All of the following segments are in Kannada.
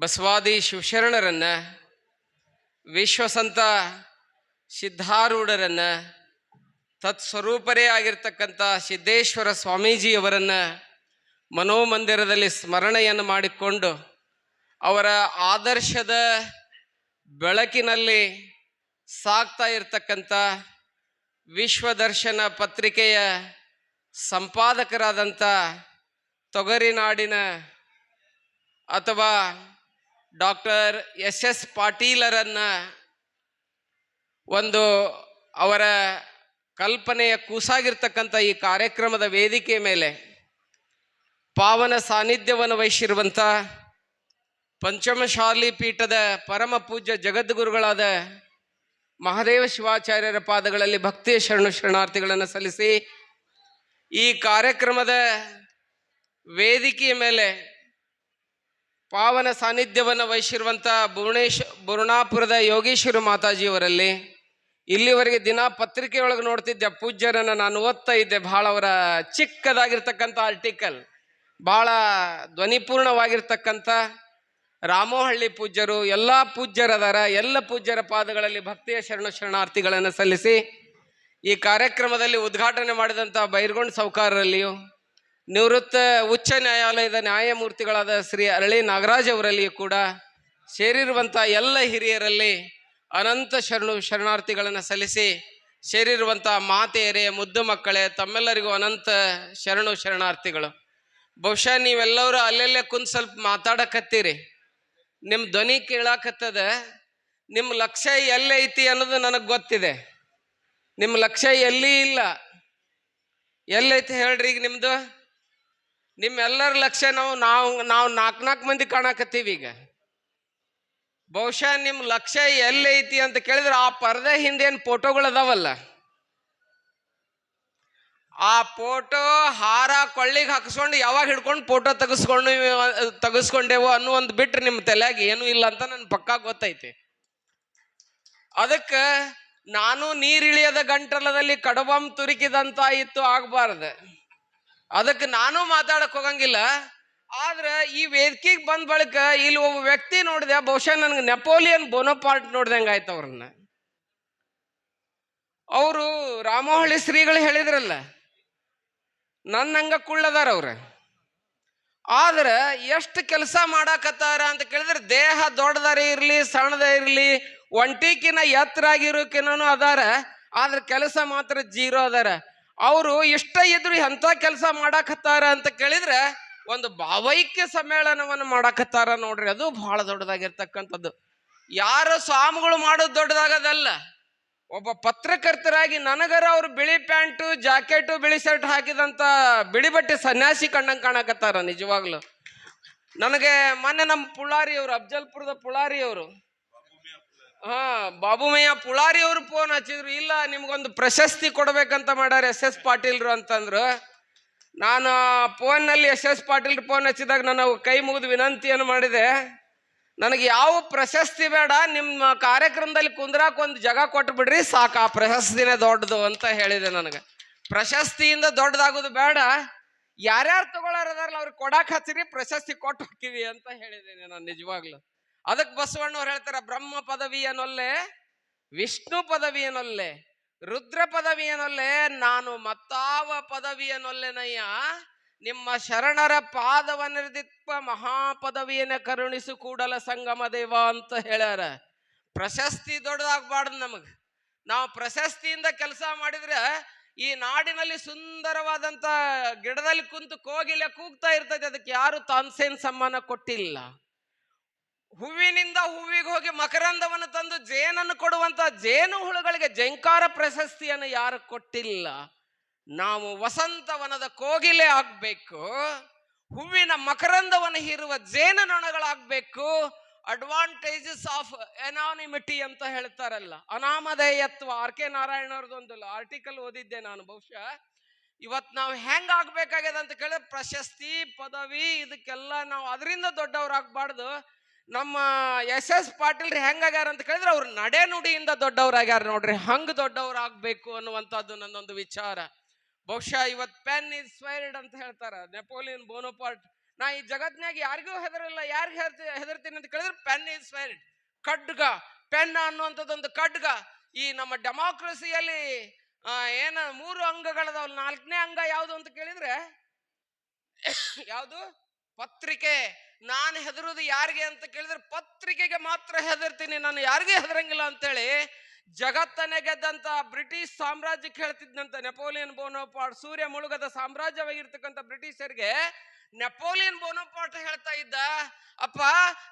ಬಸವಾದಿ ಶಿವಶರಣರನ್ನ, ವಿಶ್ವಸಂತ ಸಿದ್ಧಾರೂಢರನ್ನ, ತತ್ಸ್ವರೂಪರೇ ಆಗಿರ್ತಕ್ಕಂಥ ಸಿದ್ದೇಶ್ವರ ಸ್ವಾಮೀಜಿಯವರನ್ನು ಮನೋಮಂದಿರದಲ್ಲಿ ಸ್ಮರಣೆಯನ್ನು ಮಾಡಿಕೊಂಡು ಅವರ ಆದರ್ಶದ ಬೆಳಕಿನಲ್ಲಿ ಸಾಗ್ತಾ ಇರತಕ್ಕಂಥ ವಿಶ್ವದರ್ಶನ ಪತ್ರಿಕೆಯ ಸಂಪಾದಕರಾದಂಥ ತೊಗರಿನಾಡಿನ ಅಥವಾ ಡಾಕ್ಟರ್ ಎಸ್ ಎಸ್ ಪಾಟೀಲರನ್ನ ಒಂದು ಅವರ ಕಲ್ಪನೆಯ ಕೂಸಾಗಿರ್ತಕ್ಕಂಥ ಈ ಕಾರ್ಯಕ್ರಮದ ವೇದಿಕೆ ಮೇಲೆ ಪಾವನ ಸಾನ್ನಿಧ್ಯವನ್ನು ವಹಿಸಿರುವಂಥ ಪಂಚಮಶಾಲಿ ಪೀಠದ ಪರಮ ಪೂಜ್ಯ ಜಗದ್ಗುರುಗಳಾದ ಮಹಾದೇವ ಶಿವಾಚಾರ್ಯರ ಪಾದಗಳಲ್ಲಿ ಭಕ್ತಿಯ ಶರಣು ಶರಣಾರ್ಥಿಗಳನ್ನು ಸಲ್ಲಿಸಿ ಈ ಕಾರ್ಯಕ್ರಮದ ವೇದಿಕೆಯ ಮೇಲೆ ಪಾವನ ಸಾನ್ನಿಧ್ಯವನ್ನು ವಹಿಸಿರುವಂಥ ಭುವನೇಶ್ ಬುರುಣಾಪುರದ ಯೋಗೇಶ್ವರ ಮಾತಾಜಿಯವರಲ್ಲಿ ಇಲ್ಲಿವರೆಗೆ ದಿನ ಪತ್ರಿಕೆಯೊಳಗೆ ನೋಡ್ತಿದ್ದೆ, ಪೂಜ್ಯರನ್ನು ನಾನು ಓದ್ತಾ ಇದ್ದೆ ಭಾಳ ಅವರ ಚಿಕ್ಕದಾಗಿರ್ತಕ್ಕಂಥ ಆರ್ಟಿಕಲ್ ಭಾಳ ಧ್ವನಿಪೂರ್ಣವಾಗಿರ್ತಕ್ಕಂಥ ರಾಮೋಹಳ್ಳಿ ಪೂಜ್ಯರು, ಎಲ್ಲ ಪೂಜ್ಯರದಾರ, ಎಲ್ಲ ಪೂಜ್ಯರ ಪಾದಗಳಲ್ಲಿ ಭಕ್ತಿಯ ಶರಣ ಶರಣಾರ್ಥಿಗಳನ್ನು ಸಲ್ಲಿಸಿ ಈ ಕಾರ್ಯಕ್ರಮದಲ್ಲಿ ಉದ್ಘಾಟನೆ ಮಾಡಿದಂಥ ಬೈರ್ಗೊಂಡ್ ಸೌಕಾರರಲ್ಲಿಯೂ ನಿವೃತ್ತ ಉಚ್ಚ ನ್ಯಾಯಾಲಯದ ನ್ಯಾಯಮೂರ್ತಿಗಳಾದ ಶ್ರೀ ಅರಳಿ ನಾಗರಾಜ್ ಅವರಲ್ಲಿ ಕೂಡ ಸೇರಿರುವಂಥ ಎಲ್ಲ ಹಿರಿಯರಲ್ಲಿ ಅನಂತ ಶರಣು ಶರಣಾರ್ಥಿಗಳನ್ನು ಸಲ್ಲಿಸಿ ಸೇರಿರುವಂಥ ಮಾತೆಯರೇ, ಮುದ್ದು ಮಕ್ಕಳೇ, ತಮ್ಮೆಲ್ಲರಿಗೂ ಅನಂತ ಶರಣು ಶರಣಾರ್ಥಿಗಳು. ಬಹುಶಃ ನೀವೆಲ್ಲರೂ ಅಲ್ಲೆಲ್ಲೇ ಕುಂದು ಸ್ವಲ್ಪ ಮಾತಾಡಕತ್ತೀರಿ. ನಿಮ್ಮ ಧ್ವನಿ ಕೇಳಾಕತ್ತದ, ನಿಮ್ಮ ಲಕ್ಷ್ಯ ಎಲ್ಲೈತಿ ಅನ್ನೋದು ನನಗೆ ಗೊತ್ತಿದೆ. ನಿಮ್ಮ ಲಕ್ಷ್ಯ ಎಲ್ಲಿ ಇಲ್ಲ? ಎಲ್ಲೈತಿ ಹೇಳ್ರಿ ಈಗ ನಿಮ್ದು? ನಿಮ್ಮೆಲ್ಲರ ಲಕ್ಷ್ಯ ನಾವು ನಾವು ನಾವು ನಾಲ್ಕು ನಾಲ್ಕು ಮಂದಿ ಕಾಣಕತ್ತೀವಿ ಈಗ. ಬಹುಶಃ ನಿಮ್ಮ ಲಕ್ಷ್ಯ ಎಲ್ಲೈತಿ ಅಂತ ಕೇಳಿದ್ರೆ ಆ ಪರದೆ ಹಿಂದೆ ಏನು ಫೋಟೋಗಳು ಅದಾವಲ್ಲ? ಆ ಫೋಟೋ ಹಾರ ಕೊಳ್ಳಿಗೆ ಹಾಕಿಸ್ಕೊಂಡು ಯಾವಾಗ ಹಿಡ್ಕೊಂಡು ಫೋಟೋ ತೆಗೆಸ್ಕೊಂಡು, ತೆಗೆಸ್ಕೊಂಡೆವು ಅನ್ನೋ ಒಂದು ನಿಮ್ಮ ತಲೆಯಾಗಿ ಏನೂ ಇಲ್ಲ ಅಂತ ನನ್ನ ಪಕ್ಕಾ ಗೊತ್ತೈತಿ. ಅದಕ್ಕೆ ನಾನು ನೀರಿಳಿಯದ ಗಂಟಲದಲ್ಲಿ ಕಡಬಂ ತುರುಕಿದಂತ ಇತ್ತು ಆಗಬಾರ್ದು. ಅದಕ್ಕೆ ನಾನು ಮಾತಾಡಕ್ ಹೋಗಂಗಿಲ್ಲ. ಆದ್ರೆ ಈ ವೇದಿಕೆಗೆ ಬಂದ ಬಳಿಕ ಇಲ್ಲಿ ಒಬ್ಬ ವ್ಯಕ್ತಿ ನೋಡಿದೆ, ಬಹುಶಃ ನನಗೆ ನೆಪೋಲಿಯನ್ ಬೋನೋಪಾರ್ಟ್ ನೋಡ್ದಂಗೆ ಆಯ್ತು ಅವ್ರನ್ನ. ಅವರು ರಾಮೋಹಳ್ಳಿ ಶ್ರೀಗಳು ಹೇಳಿದ್ರಲ್ಲ ನನ್ನಂಗ ಕುಳ್ಳದಾರ ಅವ್ರ. ಆದ್ರೆ ಎಷ್ಟು ಕೆಲಸ ಮಾಡಾಕತ್ತಾರ ಅಂತ ಕೇಳಿದ್ರೆ, ದೇಹ ದೊಡ್ಡದಾರ ಇರ್ಲಿ, ಸಣ್ಣದ ಇರ್ಲಿ, ಒಂಟಿಕಿನ ಎತ್ತರಾಗಿರೋಕಿನೂ ಅದಾರ, ಆದ್ರೆ ಕೆಲಸ ಮಾತ್ರ ಜೀರೋ ಅದಾರ. ಅವರು ಇಷ್ಟ ಇದ್ರು ಎಂಥ ಕೆಲಸ ಮಾಡಾಕತ್ತಾರ ಅಂತ ಕೇಳಿದ್ರೆ ಒಂದು ಭಾವೈಕ್ಯ ಸಮ್ಮೇಳನವನ್ನು ಮಾಡಾಕತ್ತಾರ ನೋಡ್ರಿ. ಅದು ಬಹಳ ದೊಡ್ಡದಾಗಿರ್ತಕ್ಕಂಥದ್ದು. ಯಾರ ಸ್ವಾಮಿಗಳು ಮಾಡೋದು ದೊಡ್ಡದಾಗದಲ್ಲ. ಒಬ್ಬ ಪತ್ರಕರ್ತರಾಗಿ ನನಗರ ಅವ್ರು ಬಿಳಿ ಪ್ಯಾಂಟು, ಜಾಕೆಟು, ಬಿಳಿ ಶರ್ಟ್ ಹಾಕಿದಂತ ಬಿಳಿ ಬಟ್ಟೆ ಸನ್ಯಾಸಿ ಕಂಡಂಗೆ ಕಾಣಕತ್ತಾರ ನಿಜವಾಗ್ಲು. ನನಗೆ ಮೊನ್ನೆ ನಮ್ಮ ಪುಳಾರಿಯವರು, ಅಫ್ಜಲ್ಪುರದ ಪುಳ್ಳಾರಿ ಅವರು ಹಾ ಬಾಬುಮಯ್ಯ ಪುಳಾರಿ ಅವರು ಫೋನ್ ಹಚ್ಚಿದ್ರು. ಇಲ್ಲ, ನಿಮ್ಗೊಂದು ಪ್ರಶಸ್ತಿ ಕೊಡ್ಬೇಕಂತ ಮಾಡ್ಯಾರ ಎಸ್ ಎಸ್ ಪಾಟೀಲ್ರು ಅಂತಂದ್ರು. ನಾನು ಫೋನ್ನಲ್ಲಿ ಎಸ್ ಎಸ್ ಪಾಟೀಲ್ ಫೋನ್ ಹಚ್ಚಿದಾಗ ನಾನು ಕೈ ಮುಗಿದು ವಿನಂತಿಯನ್ನು ಮಾಡಿದೆ. ನನಗೆ ಯಾವ ಪ್ರಶಸ್ತಿ ಬೇಡ, ನಿಮ್ಮ ಕಾರ್ಯಕ್ರಮದಲ್ಲಿ ಕುಂದ್ರಾಕ್ ಒಂದು ಜಾಗ ಕೊಟ್ಟು ಬಿಡ್ರಿ ಸಾಕು ಆ ಪ್ರಶಸ್ತಿನೇ ದೊಡ್ಡದು ಅಂತ ಹೇಳಿದೆ ನನಗೆ. ಪ್ರಶಸ್ತಿಯಿಂದ ದೊಡ್ಡದಾಗೋದು ಬೇಡ. ಯಾರ್ಯಾರು ತಗೊಳ್ಳಾರದಾರಲ್ಲ ಅವ್ರಿಗೆ ಕೊಡಕ್ಕೆ ಹಚ್ಚಿರಿ, ಪ್ರಶಸ್ತಿ ಕೊಟ್ಟು ಹೋಗ್ತೀವಿ ಅಂತ ಹೇಳಿದ್ದೇನೆ ನಾನು ನಿಜವಾಗ್ಲು. ಅದಕ್ಕೆ ಬಸವಣ್ಣವ್ರು ಹೇಳ್ತಾರೆ, ಬ್ರಹ್ಮ ಪದವಿಯನೊಲ್ಲೆ ವಿಷ್ಣು ಪದವಿಯನೊಲ್ಲೆ ರುದ್ರ ಪದವಿಯನೊಲ್ಲೆ ನಾನು ಮತ್ತಾವ ಪದವಿಯನೊಲ್ಲೆನಯ್ಯ ನಿಮ್ಮ ಶರಣರ ಪಾದವನ್ನಿರ್ದಿಪ್ಪ ಮಹಾಪದವಿಯನ್ನ ಕರುಣಿಸು ಕೂಡಲ ಸಂಗಮ ದೇವ ಅಂತ ಹೇಳ್ಯಾರ. ಪ್ರಶಸ್ತಿ ದೊಡ್ಡದಾಗಬಾರ್ದು ನಮಗೆ. ನಾವು ಪ್ರಶಸ್ತಿಯಿಂದ ಕೆಲಸ ಮಾಡಿದ್ರೆ, ಈ ನಾಡಿನಲ್ಲಿ ಸುಂದರವಾದಂತ ಗಿಡದಲ್ಲಿ ಕುಂತು ಕೋಗಿಲೆ ಕೂಗ್ತಾ ಇರ್ತದೆ ಅದಕ್ಕೆ ಯಾರು ತಾನ್ಸೇನ್ ಸಮ್ಮಾನ ಕೊಟ್ಟಿಲ್ಲ. ಹೂವಿನಿಂದ ಹೂವಿಗೆ ಹೋಗಿ ಮಕರಂದವನ್ನು ತಂದು ಜೇನನ್ನು ಕೊಡುವಂತ ಜೇನು ಹುಳುಗಳಿಗೆ ಜಂಕಾರ ಪ್ರಶಸ್ತಿಯನ್ನು ಯಾರು ಕೊಟ್ಟಿಲ್ಲ? ನಾವು ವಸಂತವನದ ಕೋಗಿಲೆ ಆಗ್ಬೇಕು, ಹೂವಿನ ಮಕರಂದವನ್ನು ಹೀರುವ ಜೇನುನೊಣಗಳಾಗಬೇಕು ಅಡ್ವಾಂಟೇಜಸ್ ಆಫ್ ಎನಾನಿಮಿಟಿ ಅಂತ ಹೇಳ್ತಾರಲ್ಲ, ಅನಾಮಧೇಯತ್ವ. ಆರ್ ಕೆ ನಾರಾಯಣ ಅವ್ರದ್ದೊಂದು ಆರ್ಟಿಕಲ್ ಓದಿದ್ದೆ ನಾನು ಬಹುಶಃ. ಇವತ್ತು ನಾವು ಹೆಂಗ್ ಆಗ್ಬೇಕಾಗ್ಯದ ಅಂತ ಕೇಳಿದ್ರೆ ಪ್ರಶಸ್ತಿ, ಪದವಿ, ಇದಕ್ಕೆಲ್ಲ ನಾವು ಅದರಿಂದ ದೊಡ್ಡವರಾಗಬಾರ್ದು. ನಮ್ಮ ಎಸ್ ಎಸ್ ಪಾಟೀಲ್ ಹೆಂಗಾಗ್ಯಾರ ಅಂತ ಕೇಳಿದ್ರೆ ಅವ್ರು ನಡೆ ನುಡಿಯಿಂದ ದೊಡ್ಡವರಾಗ್ಯಾರ ನೋಡ್ರಿ. ಹಂಗ್ ದೊಡ್ಡವರಾಗಬೇಕು ಅನ್ನುವಂಥದ್ದು ನನ್ನೊಂದು ವಿಚಾರ. ಬಹುಶಃ ಇವತ್ತು ಪೆನ್ ಇಸ್ ಸ್ವೈರ್ಡ್ ಅಂತ ಹೇಳ್ತಾರ. Napoleon Bonaparte. ನಾ ಈ ಜಗತ್ನಾಗ ಯಾರಿಗೂ ಹೆದರಲ್ಲ. ಯಾರಿಗೆ ಹೆದರ್ತೀನಿ ಅಂತ ಕೇಳಿದ್ರೆ ಪೆನ್ ಇಸ್ ಫೈಲ್ಡ್ ಖಡ್ಗ. ಪೆನ್ ಅನ್ನುವಂಥದ್ದೊಂದು ಖಡ್ಗ. ಈ ನಮ್ಮ ಡೆಮಾಕ್ರಸಿಯಲ್ಲಿ ಏನ ಮೂರು ಅಂಗಗಳದಾವಲ್ಲ, ನಾಲ್ಕನೇ ಅಂಗ ಯಾವುದು ಅಂತ ಕೇಳಿದ್ರೆ, ಯಾವುದು? ಪತ್ರಿಕೆ. ನಾನು ಹೆದರೋದು ಯಾರಿಗೆ ಅಂತ ಕೇಳಿದ್ರೆ ಪತ್ರಿಕೆಗೆ ಮಾತ್ರ ಹೆದರ್ತೀನಿ. ನಾನು ಯಾರಿಗೂ ಹೆದರಂಗಿಲ್ಲ ಅಂತೇಳಿ ಜಗತ್ತನ್ನ ಗೆದ್ದಂತ ಬ್ರಿಟಿಷ್ ಸಾಮ್ರಾಜ್ಯಕ್ಕೆ ಹೇಳ್ತಿದ್ದಂತ ನೆಪೋಲಿಯನ್ ಬೋನೋಪಾಟ್ ಸೂರ್ಯ ಮುಳುಗದ ಸಾಮ್ರಾಜ್ಯವಾಗಿರ್ತಕ್ಕಂಥ ಬ್ರಿಟಿಷರಿಗೆ ನೆಪೋಲಿಯನ್ ಬೋನೋಪಾಟ್ ಹೇಳ್ತಾ ಇದ್ದ, ಅಪ್ಪ,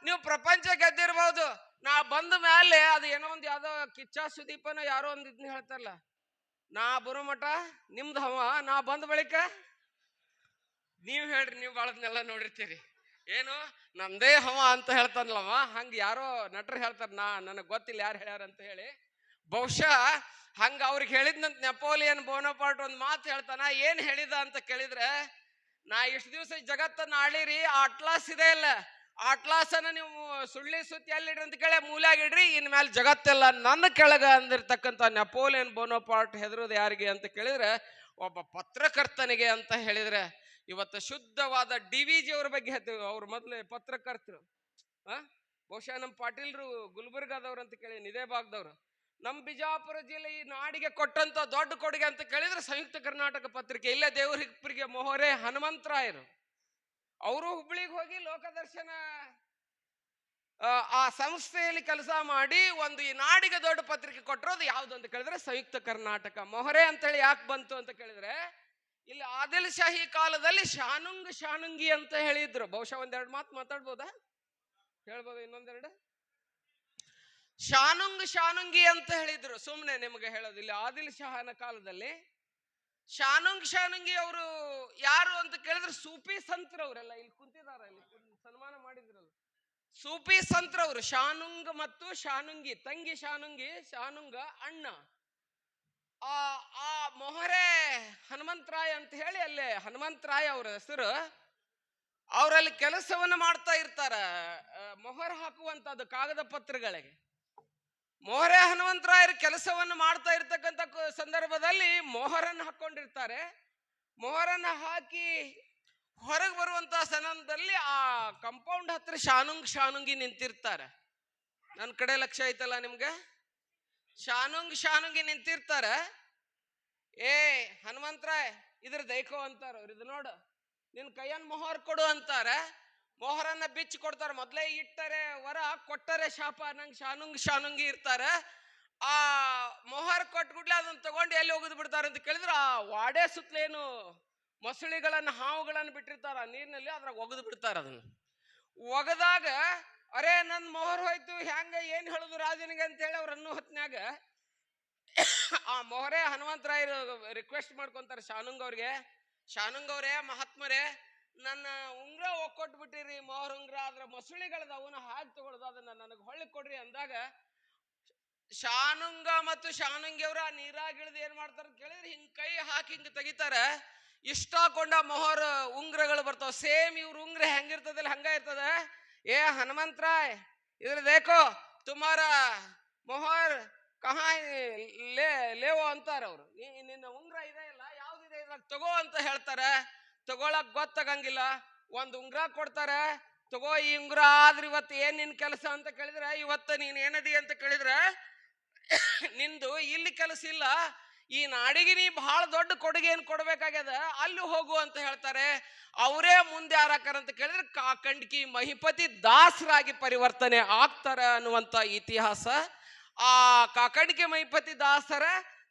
ನೀವು ಪ್ರಪಂಚ ಗೆದ್ದಿರ್ಬೋದು. ನಾ ಬಂದ ಮೇಲೆ ಅದು ಏನೋ ಒಂದು ಯಾವ್ದೋ ಕಿಚ್ಚ ಸುದೀಪನ ಯಾರೋ ಒಂದು ಇದನ್ನ ಹೇಳ್ತಾರಲ್ಲ, ನಾ ಬರೋ ಮಠ, ನಿಮ್ದು ಹವ, ನಾ ಬಂದ ಬಳಿಕ? ನೀವು ಹೇಳ್ರಿ, ನೀವು ಬಾಳದ್ನೆಲ್ಲ ನೋಡಿರ್ತೀರಿ. ಏನು? ನಮ್ದೇ ಹವ ಅಂತ ಹೇಳ್ತಾನಲ್ಲವ? ಹಂಗ ಯಾರೋ ನಟರು ಹೇಳ್ತಾರ, ನಾ ನನಗೆ ಗೊತ್ತಿಲ್ಲ ಯಾರು ಹೇಳ್ಯಾರ ಅಂತ ಹೇಳಿ. ಬಹುಶಃ ಹಂಗ ಅವ್ರಿಗೆ ಹೇಳಿದ್ನಂತ ನೆಪೋಲಿಯನ್ ಬೋನೋಪಾರ್ಟ್ ಒಂದು ಮಾತು ಹೇಳ್ತಾನ, ಏನ್ ಹೇಳಿದ ಅಂತ ಕೇಳಿದ್ರೆ, ನಾ ಇಷ್ಟು ದಿವಸ ಜಗತ್ತನ್ನ ಆಳಿರಿ ಅಟ್ಲಾಸ್ ಇದೆ ಇಲ್ಲ. ಆ ಅಟ್ಲಾಸ್ ಅನ್ನ ನೀವು ಸುಳ್ಳಿ ಸುತ್ತಿ ಅಲ್ಲಿಡ್ರಿ ಅಂತ ಕೇಳಿ ಮೂಲಾಗಿಡ್ರಿ ಇನ್ ಮೇಲೆ ಜಗತ್ತೆಲ್ಲ ನನ್ನ ಕೆಳಗ ಅಂದಿರ್ತಕ್ಕಂಥ ನೆಪೋಲಿಯನ್ ಬೋನೋಪಾರ್ಟ್ ಹೆದರೋದು ಯಾರಿಗೆ ಅಂತ ಕೇಳಿದ್ರೆ, ಒಬ್ಬ ಪತ್ರಕರ್ತನಿಗೆ ಅಂತ ಹೇಳಿದ್ರೆ ಇವತ್ತು ಶುದ್ಧವಾದ ಡಿ ವಿ ಜಿ ಅವ್ರ ಬಗ್ಗೆ ಹೇಳ್ತೇವೆ ಅವ್ರ ಮೊದಲೇ ಪತ್ರಕರ್ತರು. ಆ? ಬಹುಶಃ ನಮ್ಮ ಪಾಟೀಲ್ರು ಗುಲ್ಬರ್ಗಾದವ್ರು ಅಂತ ಕೇಳಿ ಇದೇ ಭಾಗದವ್ರು. ನಮ್ಮ ಬಿಜಾಪುರ ಜಿಲ್ಲೆ ಈ ನಾಡಿಗೆ ಕೊಟ್ಟಂತ ದೊಡ್ಡ ಕೊಡುಗೆ ಅಂತ ಕೇಳಿದ್ರೆ ಸಂಯುಕ್ತ ಕರ್ನಾಟಕ ಪತ್ರಿಕೆ ಇಲ್ಲೇ ದೇವರಿಗೆ ಮೊಹರೆ ಹನುಮಂತರಾಯರು. ಅವರು ಹುಬ್ಳಿಗೆ ಹೋಗಿ ಲೋಕದರ್ಶನ ಆ, ಸಂಸ್ಥೆಯಲ್ಲಿ ಕೆಲಸ ಮಾಡಿ ಒಂದು ಈ ನಾಡಿಗೆ ದೊಡ್ಡ ಪತ್ರಿಕೆ ಕೊಟ್ಟಿರೋದು ಯಾವುದು ಅಂತ ಕೇಳಿದ್ರೆ ಸಂಯುಕ್ತ ಕರ್ನಾಟಕ ಮೊಹರೆ ಅಂತೇಳಿ ಯಾಕೆ ಬಂತು ಅಂತ ಕೇಳಿದ್ರೆ ಇಲ್ಲಿ ಆದಿಲ್ ಶಾಹಿ ಕಾಲದಲ್ಲಿ ಶಾನುಂಗ್ ಶಾನುಂಗಿ ಅಂತ ಹೇಳಿದ್ರು. ಬಹುಶಃ ಒಂದೆರಡು ಮಾತು ಮಾತಾಡ್ಬೋದಾ? ಹೇಳ್ಬೋದ ಇನ್ನೊಂದೆರಡು? ಶಾನುಂಗ್ ಶಾನುಂಗಿ ಅಂತ ಹೇಳಿದ್ರು. ಸುಮ್ಮನೆ ನಿಮಗೆ ಹೇಳೋದು, ಇಲ್ಲಿ ಆದಿಲ್ ಶಾಹನ ಕಾಲದಲ್ಲಿ ಶಾನುಂಗ್ ಶಾನುಂಗಿ ಅವರು ಯಾರು ಅಂತ ಕೇಳಿದ್ರೆ ಸೂಫಿ ಸಂತ್ರವರೆಲ್ಲ ಇಲ್ಲಿ ಕುಂತಿದಾರ ಇಲ್ಲಿ ಸನ್ಮಾನ ಮಾಡಿದ್ರಲ್ಲ. ಸೂಫಿ ಸಂತ್ರವರು ಶಾನುಂಗ್ ಮತ್ತು ಶಾನುಂಗಿ, ತಂಗಿ ಶಾನುಂಗಿ, ಶಾನುಂಗ ಅಣ್ಣ. ಆ ಆ ಮೊಹರೆ ಹನುಮಂತರಾಯ ಅಂತ ಹೇಳಿ ಅಲ್ಲಿ ಹನುಮಂತರಾಯ ಅವರ ಹೆಸರು, ಅವರಲ್ಲಿ ಕೆಲಸವನ್ನು ಮಾಡ್ತಾ ಇರ್ತಾರ. ಮೊಹರ್ ಹಾಕುವಂತದ್ದು ಕಾಗದ ಪತ್ರಗಳಿಗೆ. ಮೊಹರೆ ಹನುಮಂತರಾಯರು ಕೆಲಸವನ್ನು ಮಾಡ್ತಾ ಇರ್ತಕ್ಕಂಥ ಸಂದರ್ಭದಲ್ಲಿ ಮೊಹರನ್ನು ಹಾಕೊಂಡಿರ್ತಾರೆ. ಮೊಹರನ್ನು ಹಾಕಿ ಹೊರಗೆ ಬರುವಂತ ಸಂದರ್ಭದಲ್ಲಿ ಆ ಕಂಪೌಂಡ್ ಹತ್ರ ಶಾನುಂಗ್ ಶಾನುಂಗಿ ನಿಂತಿರ್ತಾರೆ. ನನ್ನ ಕಡೆ ಲಕ್ಷ್ಯ ಐತಲ್ಲ ನಿಮ್ಗೆ? ಶಾನುಂಗ್ ಶಾನುಂಗಿ ನಿಂತಿರ್ತಾರೆ. ಏ ಹನುಮಂತರಾಯ್ ಇದ್ರ ದೈಕೋ ಅಂತಾರ ಅವ್ರು. ಇದು ನೋಡು, ನಿನ್ ಕೈಯನ್ ಮೊಹರ್ ಕೊಡು ಅಂತಾರೆ. ಮೊಹರನ್ನ ಬಿಚ್ಚಿ ಕೊಡ್ತಾರೆ. ಮೊದಲೇ ಇಟ್ಟರೆ ವರ, ಕೊಟ್ಟರೆ ಶಾಪ, ನಂಗೆ ಶಾನುಂಗ್, ಶಾನುಂಗಿ ಇರ್ತಾರೆ. ಆ ಮೊಹರ್ ಕೊಟ್ಬಿಡ್ಲೆ ಅದನ್ನ ತಗೊಂಡು ಎಲ್ಲಿ ಹೋಗುದು ಬಿಡ್ತಾರೆ ಅಂತ ಕೇಳಿದ್ರೆ ಆ ವಾಡೆ ಸುತ್ತಲೇನು ಮೊಸಳಿಗಳನ್ನ, ಹಾವುಗಳನ್ನ ಬಿಟ್ಟಿರ್ತಾರ. ನೀರಿನಲ್ಲಿ ಅದ್ರಾಗ ಒಗೆದು ಬಿಡ್ತಾರ ಅದನ್ನ. ಒಗದಾಗ, ಅರೆ ನನ್ನ ಮೊಹರ್ ಹೋಯ್ತು ಹೆಂಗ ಏನ್ ಹೇಳುದು ರಾಜನಿಗೆ ಅಂತ ಹೇಳಿ ಅವ್ರ ಅನ್ನೋ ಹೊತ್ನ್ಯಾಗ ಆ ಮೊಹರೆ ಹನುಮಂತರಾಯರು ರಿಕ್ವೆಸ್ಟ್ ಮಾಡ್ಕೊಂತಾರೆ ಶಾನುಂಗ್ ಅವ್ರಿಗೆ. ಶಾನುಂಗ್ ಅವರೇ, ಮಹಾತ್ಮರೇ, ನನ್ನ ಉಂಗ್ರ ಒಕ್ಕೊಟ್ಬಿಟ್ಟಿರಿ ಮೊಹರ್ ಉಂಗ್ರ ಅದ್ರ ಮೊಸಳಿಗಳದ ಅವನ್ನ ಹಾಕಿ ತಗೊಳ್ದು ಅದನ್ನ ನನಗೆ ಹೊಳ್ಳಿ ಕೊಡ್ರಿ ಅಂದಾಗ, ಶಾನುಂಗ ಮತ್ತು ಶಾನುಂಗಿಯವ್ರ ನೀರಾಗಿಳ್ದು ಏನ್ ಮಾಡ್ತಾರ ಕೇಳಿದ್ರೆ? ಹಿಂಗ್ ಕೈ ಹಾಕಿ ಹಿಂಗ್ ತೆಗಿತಾರ. ಇಷ್ಟ ಕೊಂಡ ಮೊಹರ್ ಉಂಗ್ರಗಳು ಬರ್ತಾವ. ಸೇಮ್ ಇವ್ರ ಉಂಗ್ರ ಹೆಂಗಿರ್ತದಲ್ಲ ಹಂಗ ಇರ್ತದ. ಏ ಹನುಮಂತರಾಯ್ ಇದ್ರ ದೇಖೋ ತುಮಾರ ಮೊಹರ್ ಕಹಾ ಲೇ, ಲೇವೋ ಅಂತಾರೆ ಅವರು. ನಿನ್ನ ಉಂಗ್ರ ಇದೆ ಇಲ್ಲ, ಯಾವ್ದಿದೆ ಇದ್ರಾಗ ತಗೋ ಅಂತ ಹೇಳ್ತಾರೆ. ತಗೊಳಕ್ ಗೊತ್ತಾಗಂಗಿಲ್ಲ. ಒಂದು ಉಂಗ್ರ ಕೊಡ್ತಾರೆ. ತಗೋ ಈ ಉಂಗ್ರ, ಆದ್ರೆ ಇವತ್ತು ಏನ್ ನಿನ್ ಕೆಲಸ ಅಂತ ಕೇಳಿದ್ರೆ, ಇವತ್ತು ನೀನ್ ಏನದಿ ಅಂತ ಕೇಳಿದ್ರೆ, ನಿಂದು ಇಲ್ಲಿ ಕೆಲಸ ಇಲ್ಲ. ಈ ನಾಡಿಗೆ ನೀ ಬಹಳ ದೊಡ್ಡ ಕೊಡುಗೆ ಏನ್ ಕೊಡ್ಬೇಕಾಗ್ಯದ? ಅಲ್ಲಿ ಹೋಗು ಅಂತ ಹೇಳ್ತಾರೆ. ಅವರೇ ಮುಂದೆ ಯಾರಾಕರ ಅಂತ ಕೇಳಿದ್ರೆ, ಕಾಕಂಡ್ಕಿ ಮಹಿಪತಿ ದಾಸರಾಗಿ ಪರಿವರ್ತನೆ ಆಗ್ತಾರೆ ಅನ್ನುವಂತ ಇತಿಹಾಸ ಆ ಕಾಕಡಿಕೆ ಮೈಪತಿ ದಾಸರ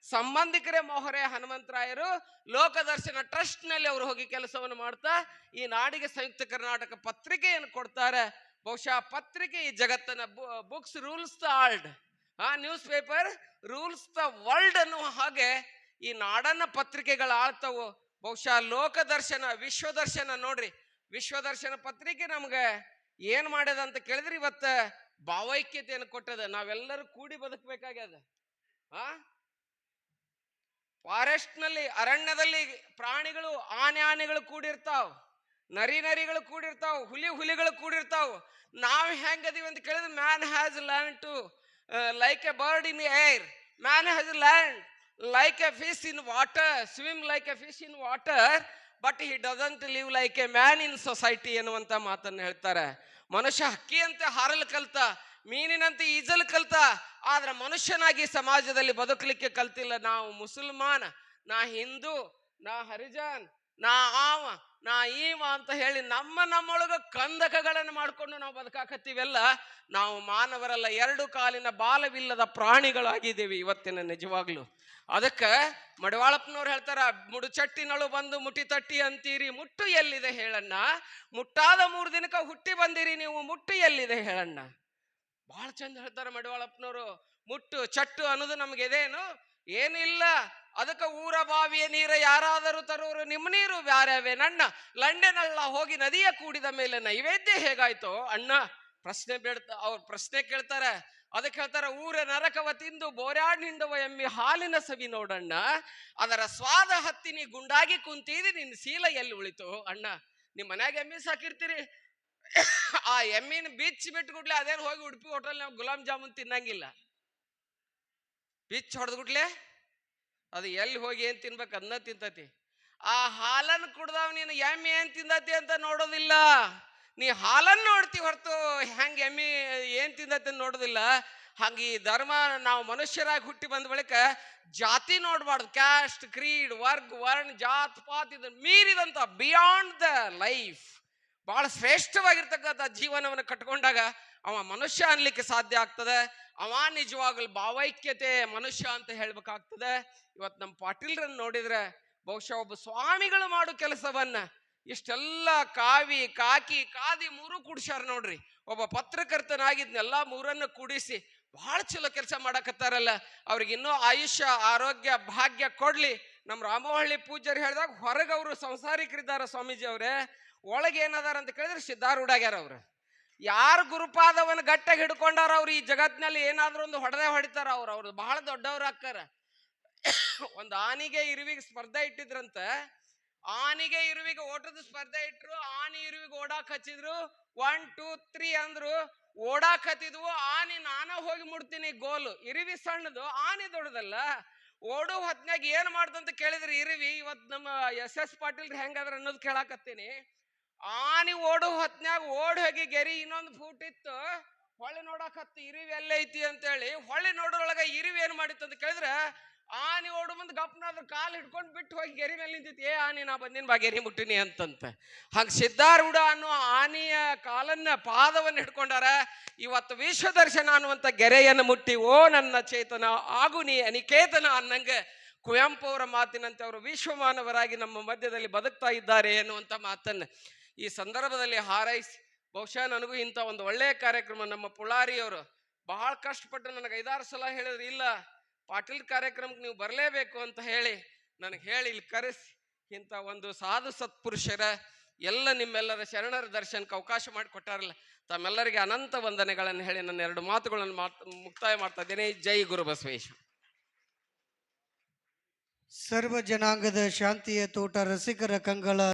ಸಂಬಂಧಿಕರೇ ಮೊಹರೆ ಹನುಮಂತರಾಯರು ಲೋಕದರ್ಶನ ಟ್ರಸ್ಟ್ನಲ್ಲಿ ಅವರು ಹೋಗಿ ಕೆಲಸವನ್ನು ಮಾಡ್ತಾ ಈ ನಾಡಿಗೆ ಸಂಯುಕ್ತ ಕರ್ನಾಟಕ ಪತ್ರಿಕೆಯನ್ನು ಕೊಡ್ತಾರೆ. ಬಹುಶಃ ಪತ್ರಿಕೆ ಈ ಜಗತ್ತನ್ನ ಬುಕ್ಸ್ ರೂಲ್ಸ್ ದ ಆಲ್ಡ್ ಆ news paper rules the world ಅನ್ನುವ ಹಾಗೆ ಈ ನಾಡನ್ನ ಪತ್ರಿಕೆಗಳು ಆಳ್ತವು. ಬಹುಶಃ ಲೋಕದರ್ಶನ, ವಿಶ್ವದರ್ಶನ ನೋಡ್ರಿ. ವಿಶ್ವದರ್ಶನ ಪತ್ರಿಕೆ ನಮ್ಗೆ ಏನ್ ಮಾಡ್ಯದ ಅಂತ ಕೇಳಿದ್ರಿ ಇವತ್ತ? ಭಾವೈಕ್ಯತೆಯನ್ನು ಕೊಟ್ಟದ. ನಾವೆಲ್ಲರೂ ಕೂಡಿ ಬದುಕಬೇಕಾಗ್ಯದ. ಆ? ಫಾರೆಸ್ಟ್ನಲ್ಲಿ ಅರಣ್ಯದಲ್ಲಿ ಪ್ರಾಣಿಗಳು ಆನೆ ಆನೆಗಳು ಕೂಡಿರ್ತಾವ. ನರಿ ನರಿಗಳು ಕೂಡಿರ್ತಾವ. ಹುಲಿ ಹುಲಿಗಳು ಕೂಡಿರ್ತಾವ್. ನಾವು ಹೆಂಗದೀವಿ ಅಂತ ಕೇಳಿದ್ರೆ man has learn to like a bird in air man has land like a fish in water swim like a fish in water but he doesn't live like a man in society ಎನ್ನುವಂತ ಮಾತನ್ನು ಹೇಳ್ತಾರೆ. ಮನುಷ್ಯ ಹಕ್ಕಿಯಂತೆ ಹಾರಲು ಕಲ್ತ, ಮೀನಿನಂತೆ ಈಜಲು ಕಲ್ತ, ಆದ್ರೆ ಮನುಷ್ಯನಾಗಿ ಸಮಾಜದಲ್ಲಿ ಬದುಕಲಿಕ್ಕೆ ಕಲ್ತಿಲ್ಲ. ನಾವು ಮುಸಲ್ಮಾನ, ನಾ ಹಿಂದೂ, ನಾ ಹರಿಜಾನ್ ನಾ ಆವ, ನಾ ಈವ ಅಂತ ಹೇಳಿ ನಮ್ಮ ನಮ್ಮೊಳಗ ಕಂದಕಗಳನ್ನು ಮಾಡ್ಕೊಂಡು ನಾವು ಬದುಕಾಕತ್ತೀವೆಲ್ಲ, ನಾವು ಮಾನವರಲ್ಲ, ಎರಡು ಕಾಲಿನ ಬಾಲವಿಲ್ಲದ ಪ್ರಾಣಿಗಳಾಗಿದ್ದೇವೆ ಇವತ್ತಿನ ನಿಜವಾಗ್ಲು. ಅದಕ್ಕೆ ಮಡವಾಳಪ್ಪನವ್ರು ಹೇಳ್ತಾರ ಮುಡುಚಟ್ಟಿನಳು ಬಂದು ಮುಟಿ ತಟ್ಟಿ ಅಂತೀರಿ, ಮುಟ್ಟು ಎಲ್ಲಿದೆ ಹೇಳಣ್ಣ? ಮುಟ್ಟಾದ ಮೂರು ದಿನಕ್ಕೆ ಹುಟ್ಟಿ ಬಂದಿರಿ ನೀವು, ಮುಟ್ಟು ಎಲ್ಲಿದೆ ಹೇಳಣ್ಣ? ಬಹಳ ಚಂದ ಹೇಳ್ತಾರ ಮಡವಾಳಪ್ಪನವರು, ಮುಟ್ಟು, ಚಟ್ಟು ಅನ್ನೋದು ನಮ್ಗೆ ಇದೇನು ಏನಿಲ್ಲ. ಅದಕ್ಕೆ ಊರ ಬಾವಿಯ ನೀರ ಯಾರಾದರೂ ತರೋರು ನಿಮ್ಮ ನೀರು ಬ್ಯಾರವೇ ನನ್ನ ಲಂಡೆನಲ್ಲ ಹೋಗಿ ನದಿಯ ಕೂಡಿದ ಮೇಲೆ ನೈವೇದ್ಯ ಹೇಗಾಯ್ತೋ? ಅಣ್ಣ, ಪ್ರಶ್ನೆ ಬೇಡ್ತ, ಅವ್ರು ಪ್ರಶ್ನೆ ಕೇಳ್ತಾರೆ. ಅದಕ್ಕೆ ಹೇಳ್ತಾರೆ, ಊರ ನರಕವ ತಿಂದು ಬೋರ್ಯಾಡ್ ನಿಂಡುವ ಎಮ್ಮಿ ಹಾಲಿನ ಸವಿ ನೋಡಣ್ಣ. ಅದರ ಸ್ವಾದ ಹತ್ತಿನಿ ಗುಂಡಾಗಿ ಕುಂತಿದಿ, ನಿನ್ನ ಸೀಲ ಎಲ್ಲಿ ಉಳಿತು? ಅಣ್ಣ, ನಿಮ್ಮ ಮನ್ಯಾಗ ಎಮ್ಮಿ ಸಾಕಿರ್ತೀರಿ? ಆ ಎಮ್ಮಿನ ಬಿಚ್ಚಿ ಬಿಟ್ಬಿಡ್ಲೆ ಅದೇನು ಹೋಗಿ ಉಡುಪಿ ಹೋಟೆಲ್ ನಾವು ಗುಲಾಬ್ ಜಾಮೂನ್ ತಿನ್ನಂಗಿಲ್ಲ. ಬಿಚ್ಚಿ ಹೊಡೆದ್ಬಿಟ್ಲೆ ಅದು ಎಲ್ಲಿ ಹೋಗಿ ಏನು ತಿನ್ಬೇಕು ಅದನ್ನ ತಿಂತತಿ. ಆ ಹಾಲನ್ನು ಕುಡ್ದವ್ ನೀನು ಎಮ್ಮೆ ಏನು ತಿಂದತಿ ಅಂತ ನೋಡೋದಿಲ್ಲ. ನೀ ಹಾಲನ್ನು ನೋಡ್ತಿ ಹೊರತು ಹೆಂಗೆ ಎಮ್ಮಿ ಏನು ತಿಂದತಿ ಅಂತ ನೋಡೋದಿಲ್ಲ. ಹಂಗ ಈ ಧರ್ಮ ನಾವು ಮನುಷ್ಯರಾಗಿ ಹುಟ್ಟಿ ಬಂದ ಬಳಿಕ ಜಾತಿ ನೋಡಬಾರ್ದು. ಕ್ಯಾಸ್ಟ್, ಕ್ರೀಡ್, ವರ್ಗ್, ವರ್ಣ, ಜಾತ್, ಪಾತ್ ಇದನ್ನು ಮೀರಿದಂತ ಬಿಯಾಂಡ್ ದ ಲೈಫ್ ಬಹಳ ಶ್ರೇಷ್ಠವಾಗಿರ್ತಕ್ಕಂಥ ಜೀವನವನ್ನು ಕಟ್ಕೊಂಡಾಗ ಅವ ಮನುಷ್ಯ ಅನ್ಲಿಕ್ಕೆ ಸಾಧ್ಯ ಆಗ್ತದೆ. ಅವ ನಿಜವಾಗ್ಲು ಭಾವೈಕ್ಯತೆ ಮನುಷ್ಯ ಅಂತ ಹೇಳ್ಬೇಕಾಗ್ತದೆ. ಇವತ್ತು ನಮ್ಮ ಪಾಟೀಲ್ರನ್ನ ನೋಡಿದ್ರೆ ಬಹುಶಃ ಒಬ್ಬ ಸ್ವಾಮಿಗಳು ಮಾಡೋ ಕೆಲಸವನ್ನ ಇಷ್ಟೆಲ್ಲ ಕಾವಿ, ಕಾಕಿ, ಕಾದಿ ಮೂರು ಕೂಡ್ಸ್ಯಾರ ನೋಡ್ರಿ. ಒಬ್ಬ ಪತ್ರಕರ್ತನಾಗಿದ್ನೆಲ್ಲ ಮೂರನ್ನು ಕೂಡಿಸಿ ಬಹಳ ಚಲೋ ಕೆಲಸ ಮಾಡಕತ್ತಾರಲ್ಲ. ಅವ್ರಿಗೆ ಇನ್ನೂ ಆಯುಷ್ಯ, ಆರೋಗ್ಯ, ಭಾಗ್ಯ ಕೊಡ್ಲಿ. ನಮ್ಮ ರಾಮವಹಳ್ಳಿ ಪೂಜಾರಿ ಹೇಳಿದಾಗ ಹೊರಗೆ ಅವರು ಸಂಸಾರಿಕರಿದ್ದಾರೆ ಸ್ವಾಮೀಜಿ ಅವರೇ. ಒಳಗೆ ಏನದಾರ ಅಂತ ಕೇಳಿದ್ರೆ ಸಿದ್ಧಾರೂಢಾಗ್ಯಾರ ಅವ್ರು. ಯಾರು ಗುರುಪಾದವನ್ನ ಗಟ್ಟಾಗಿ ಹಿಡ್ಕೊಂಡಾರ ಅವ್ರು ಈ ಜಗತ್ನಲ್ಲಿ ಏನಾದ್ರೂ ಒಂದು ಹೊಡೆದೇ ಹೊಡಿತಾರ ಅವ್ರು ಅವ್ರು ಬಹಳ ದೊಡ್ಡವ್ರು ಅಕ್ಕಾರ ಒಂದು ಆನಿಗೆ ಇರುವಿಗೆ ಸ್ಪರ್ಧೆ ಇಟ್ಟಿದ್ರಂತ. ಆನಿಗೆ ಇರುವಿಗೆ ಓಟದ ಸ್ಪರ್ಧೆ ಇಟ್ರು, ಆನಿ ಇರುವಿಗೆ ಓಡಾಕ್ ಹಚ್ಚಿದ್ರು. ಒನ್ ಟೂ ತ್ರೀ ಅಂದ್ರು. ಓಡಾಕ್ ಹತ್ತಿದ್ವು, ಆನಿ ನಾನ ಹೋಗಿ ಮುಡ್ತೀನಿ ಗೋಲು. ಇರುವಿ ಸಣ್ಣದು, ಆನಿ ದೊಡ್ಡದಲ್ಲ. ಓಡೋ ಹೊತ್ನಾಗ ಏನ್ ಮಾಡ್ದಂತ ಕೇಳಿದ್ರಿ, ಇರುವಿ, ಇವತ್ ನಮ್ಮ ಎಸ್ ಎಸ್ ಪಾಟೀಲ್ ಹೆಂಗದ್ರ ಅನ್ನೋದು ಕೇಳಾಕತ್ತೀನಿ. ಆನಿ ಓಡೋ ಹೊತ್ನ್ಯಾಗ ಓಡ್ ಹೋಗಿ ಗೆರಿ ಇನ್ನೊಂದು ಫೂಟ್ ಇತ್ತು, ಹೊಳ್ಳಿ ನೋಡಕತ್ತು ಇರಿವಿ ಎಲ್ಲೈತಿ ಅಂತೇಳಿ ಹೊಳ್ಳಿ ನೋಡೋರೊಳಗ ಇರಿವಿ ಏನ್ ಮಾಡಿತ್ತು ಅಂತ ಕೇಳಿದ್ರೆ ಆನಿ ಓಡು ಮುಂದೆ ಗಪ್ನಾದ್ರ ಕಾಲು ಹಿಡ್ಕೊಂಡು ಬಿಟ್ಟು ಹೋಗಿ ಗೆರಿ ಮೇಲೆ ನಿಂತಿತ್ತು ಏ ಆನಿ, ನಾ ಬಂದಿನ ಬಾ ಗೆರಿ ಮುಟ್ಟಿನಿ ಅಂತಂತ. ಹಾಗೆ ಸಿದ್ಧಾರೂಢ ಅನ್ನೋ ಆನಿಯ ಕಾಲನ್ನ ಪಾದವನ್ನು ಹಿಡ್ಕೊಂಡಾರ, ಇವತ್ತು ವಿಶ್ವದರ್ಶನ ಅನ್ನುವಂಥ ಗೆರೆಯನ್ನು ಮುಟ್ಟಿ, ಓ ನನ್ನ ಚೇತನ, ಆಗು ನೀ ಅನಿಕೇತನ ಅನ್ನಂಗೆ ಕುವೆಂಪು ಅವರ ಮಾತಿನಂತೆ ಅವರು ವಿಶ್ವಮಾನವರಾಗಿ ನಮ್ಮ ಮಧ್ಯದಲ್ಲಿ ಬದುಕ್ತಾ ಇದ್ದಾರೆ ಎನ್ನುವಂಥ ಮಾತನ್ನ. ಈ ಸಂದರ್ಭದಲ್ಲಿ ಹಾರೈಸಿ. ಬಹುಶಃ ನನಗೂ ಇಂಥ ಒಂದು ಒಳ್ಳೆಯ ಕಾರ್ಯಕ್ರಮ, ನಮ್ಮ ಪುಳಾರಿಯವರು ಬಹಳ ಕಷ್ಟಪಟ್ಟು ನನಗೆ ಐದಾರು ಸಲ ಹೇಳಿದ್ರು, ಇಲ್ಲ, ಪಾಟೀಲ್ ಕಾರ್ಯಕ್ರಮಕ್ಕೆ ನೀವು ಬರಲೇಬೇಕು ಅಂತ ಹೇಳಿ ನನಗೆ ಹೇಳಿ ಇಲ್ಲಿ ಕರೆಸಿ. ಇಂಥ ಒಂದು ಸಾಧು ಸತ್ಪುರುಷರ ಎಲ್ಲ ನಿಮ್ಮೆಲ್ಲರ ಶರಣರ ದರ್ಶನಕ್ಕೆ ಅವಕಾಶ ಮಾಡಿಕೊಟ್ಟಾರಲ್ಲ, ತಮ್ಮೆಲ್ಲರಿಗೆ ಅನಂತ ವಂದನೆಗಳನ್ನು ಹೇಳಿ ನನ್ನ ಎರಡು ಮಾತುಗಳನ್ನು ಮಾತ್, ಮುಕ್ತಾಯ ಮಾಡ್ತಾ ಇದ್ದೇನೆ. ಜೈ ಗುರು ಬಸವೇಶ್ವರ. ಸರ್ವ ಜನಾಂಗದ ಶಾಂತಿಯ ತೋಟ, ರಸಿಕರ ಕಂಗಳ